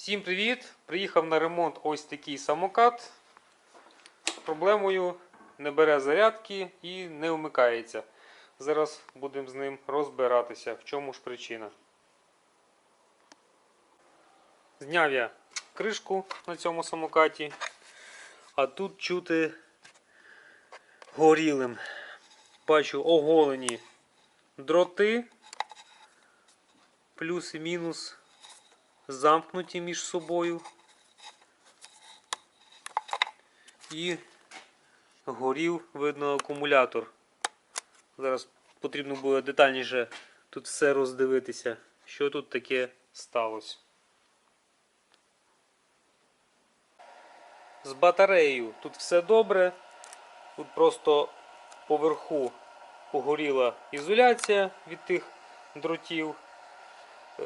Всім привіт! Приїхав на ремонт ось такий самокат. Проблемою не бере зарядки і не вмикається. Зараз будемо з ним розбиратися, в чому ж причина. Зняв я кришку на цьому самокаті, а тут чути горілим. Бачу оголені дроти, плюс і мінус замкнуті між собою. І горів, видно, акумулятор. Зараз потрібно буде детальніше тут все роздивитися, що тут таке сталося. З батареєю тут все добре. Тут просто поверху погоріла ізоляція від тих дротів.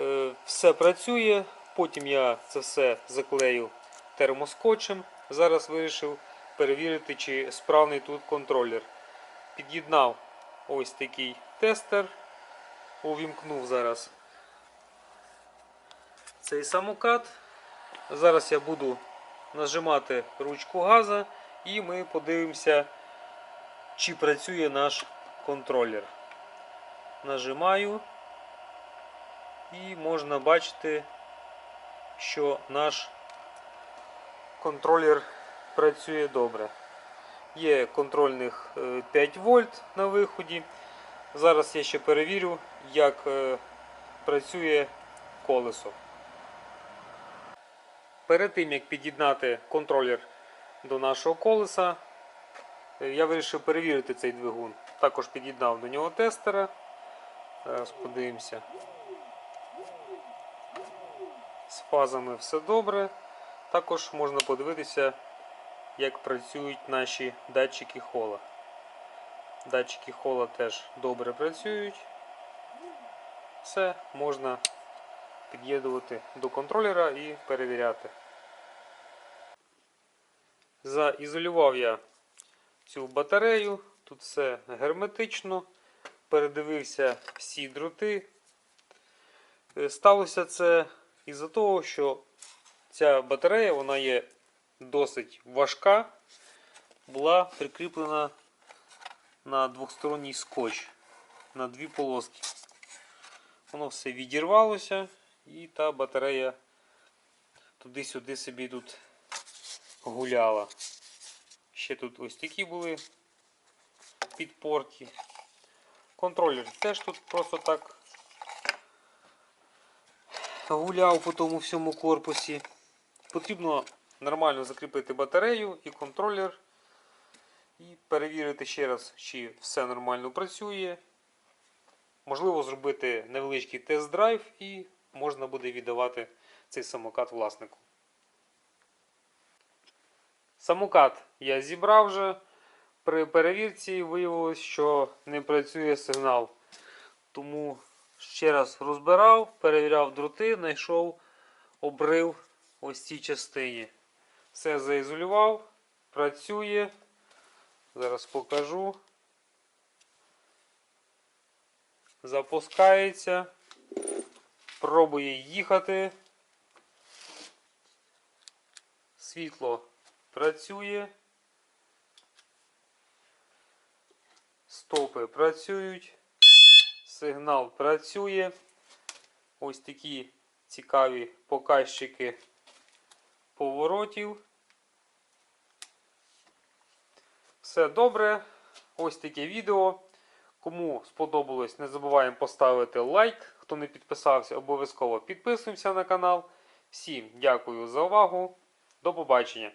Е, Все працює. Потім я це все заклею термоскотчем. Зараз вирішив перевірити, чи справний тут контролер. Під'єднав ось такий тестер. Увімкнув зараз цей самокат. Зараз я буду нажимати ручку газа і ми подивимося, чи працює наш контролер. Нажимаю. І можна бачити, що наш контролер працює добре. Є контрольних е, 5 вольт на виході. Зараз я ще перевірю, як е, працює колесо. Перед тим як під'єднати контролер до нашого колеса, е, я вирішив перевірити цей двигун. Також під'єднав до нього тестера. Зараз подивимося. Фазами все добре. Також можна подивитися, як працюють наші датчики хола. Датчики хола теж добре працюють. Все можна під'єднувати до контролера і перевіряти. Заізолював я цю батарею. Тут все герметично. Передивився всі дроти. Е, Сталося це із-за того, що ця батарея вона є досить важка, була прикріплена на двосторонній скотч на дві полоски. Воно все відірвалося і та батарея туди-сюди собі тут гуляла. Ще тут ось такі були підпорки. Контролер теж тут просто так гуляв по тому всьому корпусі. Потрібно нормально закріпити батарею і контролер. І перевірити ще раз, чи все нормально працює. Можливо, зробити невеличкий тест-драйв і можна буде віддавати цей самокат власнику. Самокат я зібрав вже. При перевірці виявилось, що не працює сигнал. Тому ще раз розбирав, перевіряв дроти, знайшов обрив ось цій частині. Все заізолював, працює. Зараз покажу. Запускається. Пробує їхати. Світло працює. Стопи працюють. Сигнал працює. Ось такі цікаві показчики поворотів. Все добре. Ось таке відео. Кому сподобалось, не забуваємо поставити лайк. Хто не підписався, обов'язково підписуємося на канал. Всім дякую за увагу. До побачення!